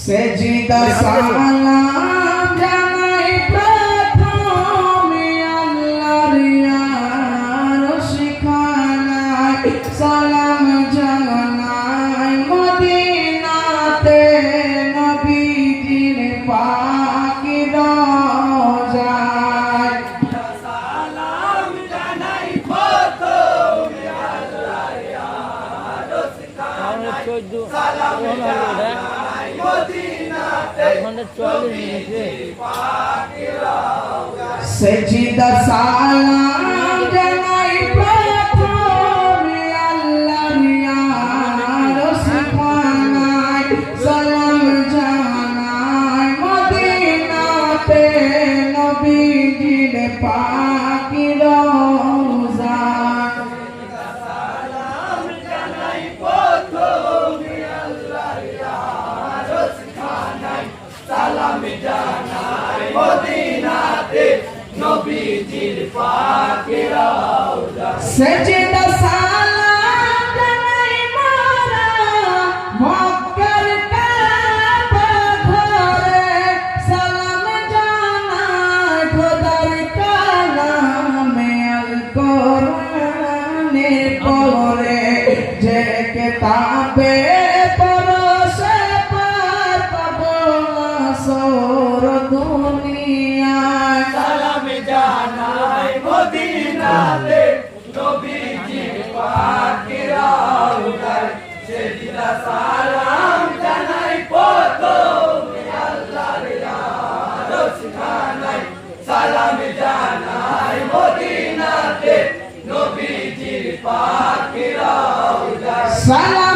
সেজিদা সালাম চোদ্দ এক ঘণ্টা চুয়াল্লিশ মিনিটে। সেজিদা সালাম জানাই প্রথমে নবীজির পাকি। সেজদা সালাম জানাই মারা মক্কার কাবা ঘরে সালাম জানাই খোদার কালামে আল কোরআনে পড়ে যে কিতাবে মদিনাতে নবীজি পাকে রাউদার সেদিনা সালাম জানাই প্রথমে আল্লাহর ইয়ার শিখানাই সালাম জানাই মদিনাতে নবীজি পাকে রাউদার সালাম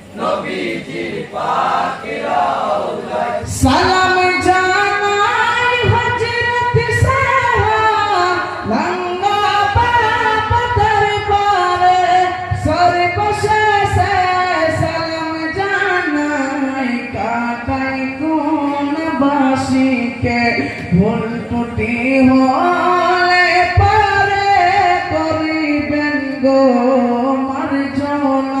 নবীজির পাকে সালাম জানাই হযরত সাহাব বাবা দরবারে, সর্বশেষে সালাম জানাই কাটাই কোন বাসিকে। ভুল টুটি হলে পারে করিবেন গো মার্জনা।